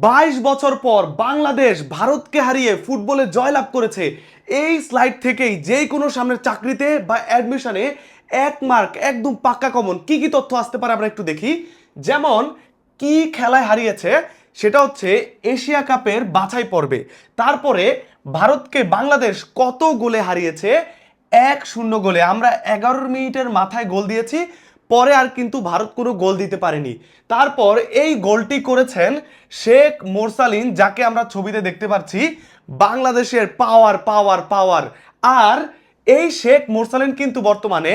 বাইশ বছর পর বাংলাদেশ ভারতকে হারিয়ে ফুটবলে জয়লাভ করেছে। এই স্লাইড থেকেই যে কোনো সামনের চাকরিতে বা অ্যাডমিশনে এক মার্ক একদম পাক্কা কমন কি কি তথ্য আসতে পারে আমরা একটু দেখি। যেমন, কি খেলায় হারিয়েছে? সেটা হচ্ছে এশিয়া কাপের বাছাই পর্বে। তারপরে ভারতকে বাংলাদেশ কত গোলে হারিয়েছে? এক শূন্য গোলে। আমরা এগারো মিনিটের মাথায় গোল দিয়েছি। পরে আর কিন্তু ভারত কোনো গোল দিতে পারেনি। তারপর এই গোলটি করেছেন শেখ মোরসালিন, যাকে আমরা ছবিতে দেখতে পাচ্ছি, বাংলাদেশের পাওয়ার পাওয়ার পাওয়ার আর এই শেখ মোরসালিন কিন্তু বর্তমানে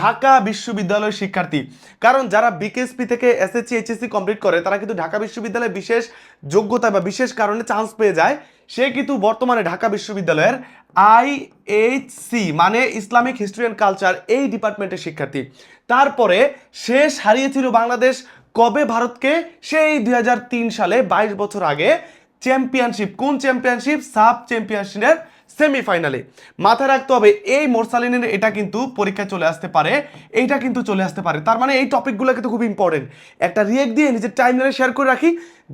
ঢাকা বিশ্ববিদ্যালয়ের শিক্ষার্থী। কারণ যারা বিকেএসপি থেকে এসএসসি এইচএসসি কমপ্লিট করে, তারা কিন্তু ঢাকা বিশ্ববিদ্যালয়ে বিশেষ যোগ্যতা বা বিশেষ কারণে চান্স পেয়ে যায়। সে কিন্তু বর্তমানে ঢাকা বিশ্ববিদ্যালয়ের আইএইচসি মানে ইসলামিক হিস্ট্রি অ্যান্ড কালচার এই ডিপার্টমেন্টের শিক্ষার্থী। তারপরে শেষ হারিয়েছিল বাংলাদেশ কবে ভারতকে? সেই দুই হাজার তিন সালে, বাইশ বছর আগে চ্যাম্পিয়নশিপ কোন চ্যাম্পিয়নশিপ সাব চ্যাম্পিয়নশিপের সেমিফাইনালে। মাথায় রাখতে হবে, এই মোরসালিনের এটা কিন্তু পরীক্ষায় চলে আসতে পারে, এইটা কিন্তু চলে আসতে পারে। তার মানে এই টপিকগুলো কিন্তু খুব ইম্পর্টেন্ট একটা রিয়েক্ট দিয়ে নিজের টাইমলাইনে শেয়ার করে রাখি,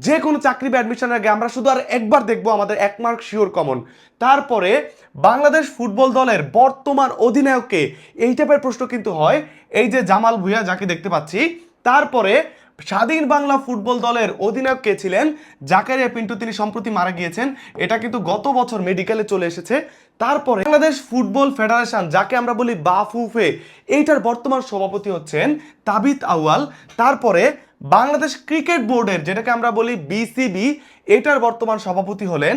যে কোনো চাকরি বা অ্যাডমিশনের আগে আমরা শুধু আর একবার দেখব আমাদের এক মার্ক শিওর কমন তারপরে বাংলাদেশ ফুটবল দলের বর্তমান অধিনায়ককে এই টাইপের প্রশ্ন কিন্তু হয়, এই যে জামাল ভুঁইয়া যাকে দেখতে পাচ্ছি, তারপরে স্বাধীন বাংলা ফুটবল দলের অধিনায়ক কে ছিলেন? জাকারিয়া পিন্টু, তিনি সম্প্রতি মারা গিয়েছেন। এটা কিন্তু গত বছর মেডিকেলে চলে এসেছে। তারপরে বাংলাদেশ ফুটবল ফেডারেশন, যাকে আমরা বলি বাফুফে, এইটার বর্তমান সভাপতি হচ্ছেন তাবিত আউয়াল। তারপরে বাংলাদেশ ক্রিকেট বোর্ডের, যেটাকে আমরা বলি বিসিবি, এটার বর্তমান সভাপতি হলেন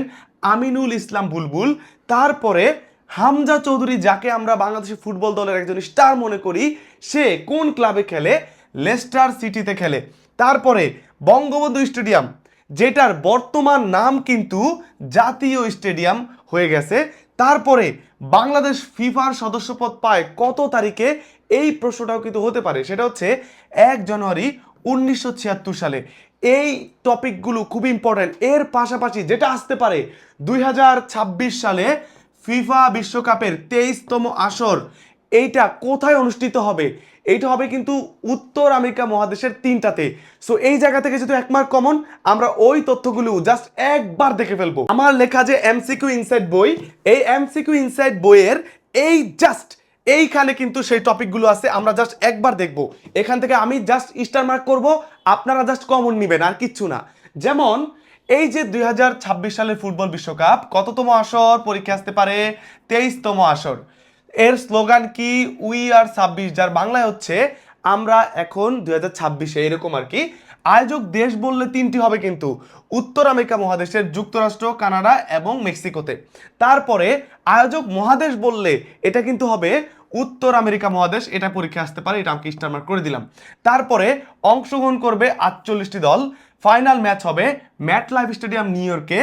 আমিনুল ইসলাম বুলবুল। তারপরে হামজা চৌধুরী, যাকে আমরা বাংলাদেশের ফুটবল দলের একজন স্টার মনে করি, সে কোন ক্লাবে খেলে? লেস্টার সিটিতে খেলে। তারপরে বঙ্গবন্ধু স্টেডিয়াম, যেটার বর্তমান নাম কিন্তু জাতীয় স্টেডিয়াম হয়ে গেছে। তারপরে বাংলাদেশ ফিফার সদস্যপদ পায় কত তারিখে? এই প্রশ্নটাও কিন্তু হতে পারে। সেটা হচ্ছে এক জানুয়ারি উনিশশো ছিয়াত্তর সালে। এই টপিকগুলো খুব ইম্পর্ট্যান্ট এর পাশাপাশি যেটা আসতে পারে, দুই হাজার ছাব্বিশ সালে ফিফা বিশ্বকাপের তেইশতম আসর, এইটা কোথায় অনুষ্ঠিত হবে? এইটা হবে কিন্তু উত্তর আমেরিকা মহাদেশের তিনটাতে। সো এই জায়গা থেকে যেহেতু এক মার্ক কমন আমরা ওই তথ্যগুলো জাস্ট একবার দেখে ফেলব। আমার লেখা যে এমসিকিউ ইনসাইড বই, এই এমসিকিউ ইনসাইড বইয়ের এই জাস্ট এইখানে কিন্তু সেই টপিকগুলো আছে, আমরা জাস্ট একবার দেখব। এখান থেকে আমি জাস্ট স্টার মার্ক করব, আপনারা জাস্ট কমন নেবেন, আর কিচ্ছু না। যেমন, এই যে দুই হাজার ছাব্বিশ সালের ফুটবল বিশ্বকাপ, কততম আসর? পরীক্ষা আসতে পারে তেইশতম আসর। এর স্লোগান কি? উই আর ছাব্বিশ, যার বাংলায় হচ্ছে, আমরা এখন দুই হাজার ছাব্বিশে, এরকম আর কি। আয়োজক দেশ বললে তিনটি হবে কিন্তু, উত্তর আমেরিকা মহাদেশের, যুক্তরাষ্ট্র, কানাডা এবং মেক্সিকোতে। তারপরে আয়োজক মহাদেশ বললে, এটা কিন্তু হবে উত্তর আমেরিকা মহাদেশ, এটা পরীক্ষা আসতে পারে, এটা আমি স্টার মার্ক করে দিলাম। তারপরে অংশগ্রহণ করবে আটচল্লিশটি দল। ফাইনাল ম্যাচ হবে ম্যাট লাইফ স্টেডিয়াম নিউ ইয়র্কে।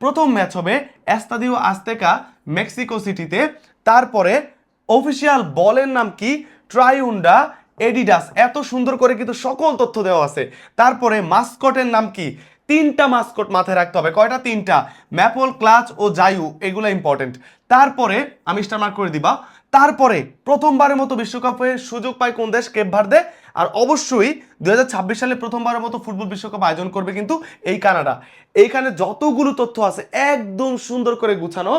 প্রথম ম্যাচ হবে এস্তাদিও আস্তেকা মেক্সিকো সিটিতে। তারপরে অফিসিয়াল বলের নাম কি? ট্রাইউন্ডা এডিডাস এত সুন্দর করে কিন্তু সকল তথ্য দেওয়া আছে। তারপরে মাস্কটের নাম কি? তিনটা মাস্কট মাথায় রাখতে হবে। কয়টা? তিনটা। ম্যাপল ক্লাচ ও জায়ু এগুলো ইম্পর্টেন্ট তারপরে, আমি স্টার মার্ক করে দিবা। তারপরে, প্রথমবারের মতো বিশ্বকাপে সুযোগ পায় কোন দেশ? কেপ ভার্দে আর অবশ্যই দুই হাজার ছাব্বিশ সালে প্রথমবারের মতো ফুটবল বিশ্বকাপ আয়োজন করবে কিন্তু এই কানাডা। এইখানে যতগুলো তথ্য আছে, একদম সুন্দর করে গুছানো।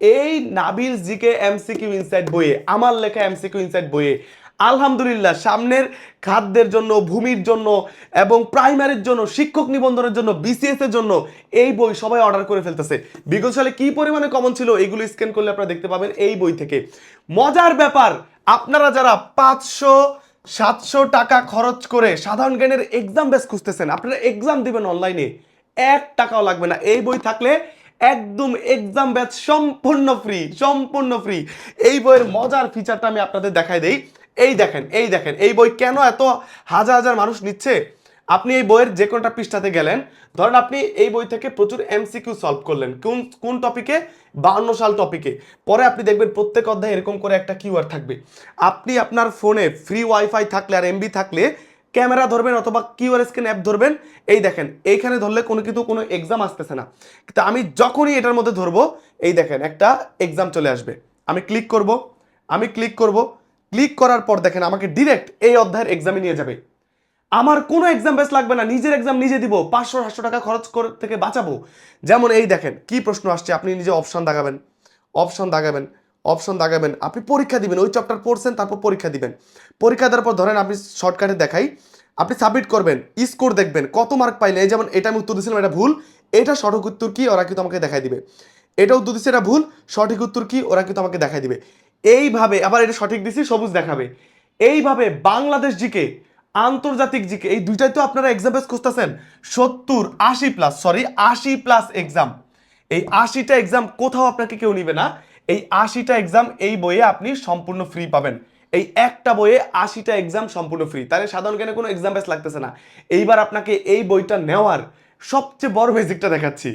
এই নাবিল জিকে এমসিকিউ ইনসাইড বইয়ে, আমার লেখা এমসিকিউ ইনসাইড বইয়ে, আলহামদুলিল্লাহ সামনের খাদ্যের জন্য, ভূমির জন্য এবং প্রাইমারির জন্য, শিক্ষক নিবন্ধনের জন্য, বিসিএস এর জন্য এই বই সবাই অর্ডার করে ফেলতেছে। বিগত সালে কি পরিমাণে কমন ছিল এগুলো স্ক্যান করলে আপনারা দেখতে পাবেন এই বই থেকে। মজার ব্যাপার, আপনারা যারা পাঁচশো, সাতশো টাকা খরচ করে সাধারণ জ্ঞানের এক্সাম বেস খুঁজতেছেন, আপনারা এক্সাম দিবেন অনলাইনে এক টাকাও লাগবে না। এই বই থাকলে একদম এক্সাম ব্যাচ সম্পূর্ণ ফ্রি সম্পূর্ণ ফ্রি এই বইয়ের মজার ফিচারটা আমি আপনাদের দেখাই দেই। এই দেখেন এই দেখেন, এই বই কেন এত হাজার হাজার মানুষ নিচ্ছে? আপনি এই বইয়ের যে কোনটা পৃষ্ঠাতে গেলেন, ধরেন আপনি এই বই থেকে প্রচুর এমসিকিউ সলভ করলেন। কোন কোন টপিকে বাহান্ন সাল টপিকে পরে আপনি দেখবেন প্রত্যেক অধ্যায়ে এরকম করে একটা কিউআর থাকবে। আপনি আপনার ফোনে ফ্রি ওয়াইফাই থাকলে আর এমবি থাকলে ক্যামেরা ধরবেন অথবা কিউআর স্ক্যান অ্যাপ ধরবেন। এই দেখেন, এইখানে ধরলে কোনো কিন্তু কোনো এক্সাম আসতেছে না। কিন্তু আমি যখনই এটার মধ্যে ধরবো, এই দেখেন একটা এক্সাম চলে আসবে। আমি ক্লিক করব, আমি ক্লিক করব। ক্লিক করার পর দেখেন আমাকে ডিরেক্ট এই অধ্যায়ের এক্সামে নিয়ে যাবে। আমার কোনো এক্সাম বেস লাগবে না, নিজের এক্সাম নিজে দিব, পাঁচশো সাতশো টাকা খরচ করে থেকে বাঁচাবো। যেমন এই দেখেন, কি প্রশ্ন আসছে, আপনি নিজে অপশন দাগাবেন অপশন দাগাবেন অপশন দাগাবেন আপনি পরীক্ষা দিবেন, ওই চ্যাপ্টার পড়ছেন, তারপর পরীক্ষা দিবেন। পরীক্ষা দেওয়ার পর ধরেন আপনি শর্টকাটে দেখাই, আপনি সাবমিট করবেন স্কোর দেখবেন, কত মার্ক পাইলে যেমন এটা আমি উত্তর দিয়েছিলাম, এটা ভুল, এটা সঠিক উত্তর কি, ওরা কিন্তু আমাকে দেখাই দিবে। এটা উত্তর দিচ্ছে এটা ভুল, সঠিক উত্তর কি, ওরা কিন্তু আমাকে দেখাই দিবে। এইভাবে, আবার এটা সঠিক দিছি, সবুজ দেখাবে। এইভাবে বাংলাদেশ জিকে, আন্তর্জাতিক জিকে, এই দুইটাই তো আপনারা এক্সাম বেস খুঁজতেছেন, সত্তর, আশি প্লাস সরি আশি প্লাস এক্সাম এই আশিটা এক্সাম কোথাও আপনাকে কেউ নিবে না এই আশিটা এক্সাম এই বইয়ে আপনি সম্পূর্ণ ফ্রি পাবেন। এই একটা বইয়ে আশিটা এক্সাম সম্পূর্ণ ফ্রি তাহলে সাধারণ জ্ঞানে কোনো এক্সাম বেস লাগতেছে না। এইবার আপনাকে এই বইটা নেওয়ার সবচেয়ে বড় বেসিকটা দেখাচ্ছি।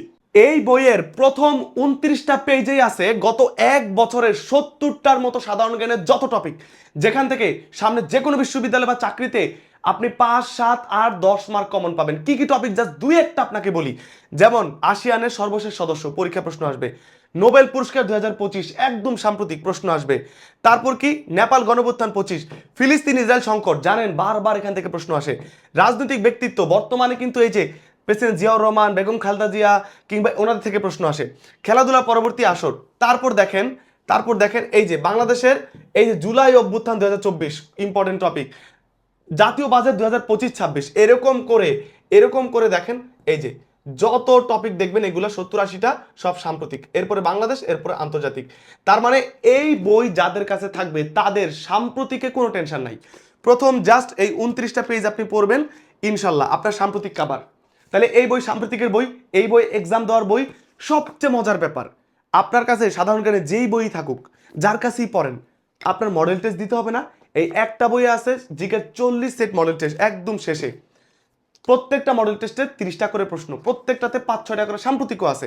এই বইয়ের প্রথম উনত্রিশটা পেজেই আছে গত এক বছরের সত্তরটার মতো সাধারণ জ্ঞানের যত টপিক যেখান থেকে সামনে যে কোনো বিশ্ববিদ্যালয় বা চাকরিতে আপনি পাঁচ, সাত, আট, দশ মার্ক কমন পাবেন। কি কি টপিক জাস্ট দুই একটা আপনাকে বলি। যেমন, আসিয়ানের সর্বশেষ সদস্য, পরীক্ষা প্রশ্ন আসবে। নোবেল পুরস্কার দুই একদম সাম্প্রতিক প্রশ্ন আসবে। তারপর কি? নেপাল গণপ্রত্যান পঁচিশ, ফিলিস্তিন ইসরায়েল সংকট, জানেন বারবার এখান থেকে প্রশ্ন আসে। রাজনৈতিক ব্যক্তিত্ব, বর্তমানে কিন্তু এই যে প্রেসিডেন্ট জিয়াউর রহমান, বেগম খালদা জিয়া কিংবা ওনাদের থেকে প্রশ্ন আসে। খেলাধুলা পরবর্তী আসর, তারপর দেখেন তারপর দেখেন এই যে বাংলাদেশের এই যে জুলাই অভ্যুত্থান দুই হাজার চব্বিশ ইম্পর্টেন্ট টপিক জাতীয় বাজেট দু হাজার পঁচিশ ছাব্বিশ, এরকম করে এরকম করে দেখেন এই যে যত টপিক দেখবেন, এগুলো সত্তর আশিটা সব সাম্প্রতিক। এরপরে বাংলাদেশ, এরপরে আন্তর্জাতিক। তার মানে এই বই যাদের কাছে থাকবে, তাদের সাম্প্রতিকে কোনো টেনশন নাই। প্রথম জাস্ট এই উনত্রিশটা পেজ আপনি পড়বেন, ইনশাল্লাহ, আপনার সাম্প্রতিক কাবার তাহলে এই বই সাম্প্রতিকের বই, এই বই এক্সাম দেওয়ার বই, সবচেয়ে মজার ব্যাপার। আপনার কাছে সাধারণ জ্ঞানে যেই বই থাকুক, যার কাছেই পড়েন, আপনার মডেল টেস্ট দিতে হবে না। এই একটা বই আছে জিকে চল্লিশ সেট মডেল টেস্ট একদম শেষে। প্রত্যেকটা মডেল টেস্টে তিরিশটা করে প্রশ্ন, প্রত্যেকটাতে পাঁচ, ছয়টা করে সাম্প্রতিকও আছে।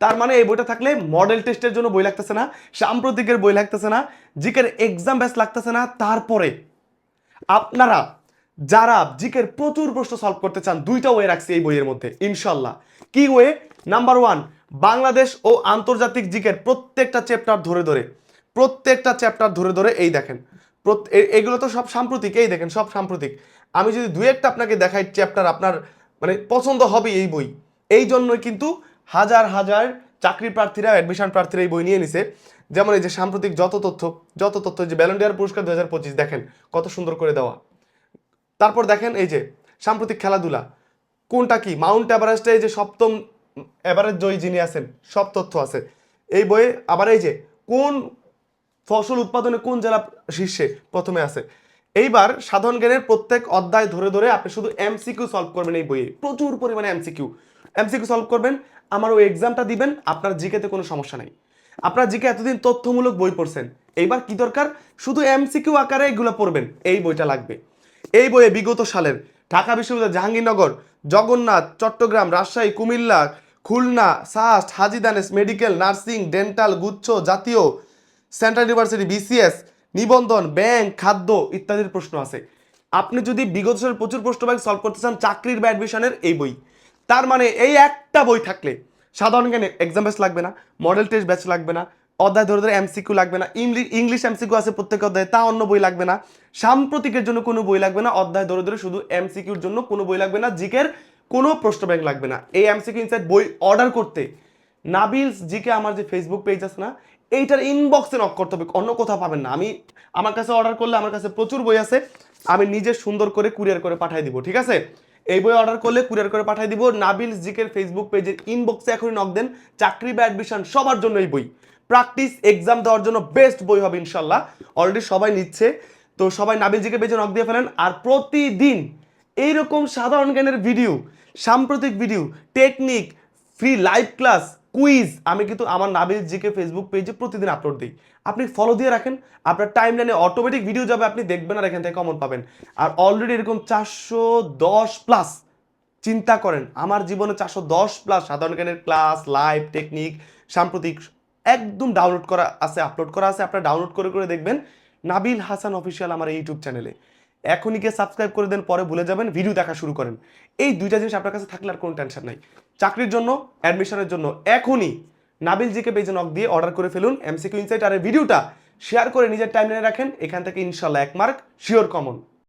তার মানে এই বইটা থাকলে মডেল টেস্টের জন্য বই লাগতেছে না, সাম্প্রতিকের বই লাগতেছে না, জিকের এক্সাম ব্যাস লাগতেছে না, তারপরে আপনারা যারা জিকের প্রচুর প্রশ্ন সলভ করতে চান, দুইটা ওয়ে রাখছি এই বইয়ের মধ্যে, ইনশাল্লাহ। কি ওয়ে নাম্বার ওয়ান বাংলাদেশ ও আন্তর্জাতিক জিকের প্রত্যেকটা চ্যাপ্টার ধরে ধরে, প্রত্যেকটা চ্যাপ্টার ধরে ধরে এই দেখেন এগুলো তো সব সাম্প্রতিক, এই দেখেন সব সাম্প্রতিক। আমি যদি দু একটা আপনাকে দেখাই চ্যাপ্টার আপনার মানে পছন্দ হবে এই বই। এই জন্যই কিন্তু হাজার হাজার চাকরি প্রার্থীরা অ্যাডমিশন প্রার্থীরা এই বই নিয়ে নিছে। যেমন এই যে সাম্প্রতিক যত তথ্য যত তথ্য যে ব্যালন্ডিয়ার পুরস্কার দু হাজার পঁচিশ, দেখেন কত সুন্দর করে দেওয়া। তারপর দেখেন এই যে সাম্প্রতিক খেলাধুলা, কোনটা কি? মাউন্ট এভারেস্টে এই যে সপ্তম, এভারেস্ট জয়ী যিনি আছেন, সব তথ্য আছে। এই বইয়ে আবার এই যে কোন ফসল উৎপাদনে কোন জেলা শীর্ষে প্রথমে আছে? এইবার সাধারণ জ্ঞানের প্রত্যেক অধ্যায় ধরে ধরে আপনি শুধু এমসিকিউ সলভ করবেন এই বইয়ে। প্রচুর পরিমাণে এমসিকিউ এমসিকিউ সলভ করবেন, আমার ওই এক্সামটা দিবেন, আপনার জিকেতে কোনো সমস্যা নাই। আপনার জিকে এতদিন তথ্যমূলক বই পড়ছেন, এইবার কি দরকার? শুধু এমসিকিউ আকারে এগুলো পড়বেন, এই বইটা লাগবে। এই বইয়ে বিগত সালের ঢাকা বিশ্ববিদ্যালয়, জাহাঙ্গীরনগর, জগন্নাথ, চট্টগ্রাম, রাজশাহী, কুমিল্লা, খুলনা সাস্ট হাজিদানেস মেডিকেল নার্সিং ডেন্টাল গুচ্ছ, জাতীয় সেন্ট্রাল ইউনিভার্সিটি বিসিএস নিবন্ধন, ব্যাংক, খাদ্য ইত্যাদির প্রশ্ন আছে। আপনি যদি বিগত সালের প্রচুর প্রশ্ন ব্যাংক সলভ করতে চান, চাকরির বা অ্যাডমিশনের এই বই। তার মানে এই একটা বই থাকলে সাধারণ জ্ঞানে এক্সাম ব্যাচ লাগবে না মডেল টেস্ট ব্যাচ লাগবে না, অধ্যায় ধরে ধরে এমসিকিউ লাগবে না ইংলিশ ইংলিশ এমসিকিউ আছে প্রত্যেক অধ্যায়ে, তা অন্য বই লাগবে না। সাম্প্রতিকের জন্য কোনো বই লাগবে না, অধ্যায় ধরে ধরে শুধু এমসিকিউর জন্য কোনো বই লাগবে না, জিকের কোনো প্রশ্ন ব্যাংক লাগবে না। এই এমসিকিউ ইনসাইড বই অর্ডার করতে। নাবিলস, জিকে আমার যে ফেসবুক পেজ আছে না এইটার ইনবক্সে নক করতে হবে, অন্য কোথাও পাবেন না। আমি আমার কাছে অর্ডার করলে আমার কাছে প্রচুর বই আছে, আমি নিজে সুন্দর করে কুরিয়ার করে পাঠিয়ে দিব, ঠিক আছে? এই বই অর্ডার করলে কুরিয়ার করে পাঠিয়ে দিব, নাবিল জিকের ফেসবুক পেজের ইনবক্সে এখনই নক দেন, চাকরি বা অ্যাডমিশন সবার জন্য এই বই। প্র্যাকটিস এক্সাম দেওয়ার জন্য বেস্ট বই হবে ইনশাল্লাহ। অলরেডি সবাই নিচ্ছে, তো সবাই নাবিল জিকে পেজে নক দিয়ে ফেলেন। আর প্রতিদিন এইরকম সাধারণ জ্ঞানের ভিডিও সাম্প্রতিক video technique free live class quiz, আমি কিন্তু আমার নাবিল জিকে ফেসবুক পেজে প্রতিদিন আপলোড দিই। আপনি ফলো দিয়ে রাখেন, আপনার টাইম লাইনে অটোমেটিক ভিডিও যাবে, আপনি দেখবেন আর এখান থেকে কমন পাবেন। আর অলরেডি এরকম চারশো দশ প্লাস চিন্তা করেন, আমার জীবনে চারশো দশ প্লাস সাধারণ জ্ঞানের ক্লাস লাইভ টেকনিক সাম্প্রতিক একদম ডাউনলোড করা আছে আপলোড করা আছে, আপনারা ডাউনলোড করে করে দেখবেন নাবিল হাসান অফিসিয়াল আমার ইউটিউব চ্যানেলে এখনই গিয়ে সাবস্ক্রাইব করে দেন, পরে ভুলে যাবেন ভিডিও দেখা শুরু করেন। এই দুইটা জিনিস আপনার কাছে থাকলে আর কোনো টেনশন নাই। চাকরির জন্য অ্যাডমিশনের জন্য। এখনই নাবিল জিকে পেজে নক দিয়ে অর্ডার করে ফেলুন এমসিকিউ ইনসাইট আর ভিডিওটা শেয়ার করে নিজের টাইমলাইনে রাখেন। এখান থেকে ইনশাল্লাহ এক মার্ক শিওর কমন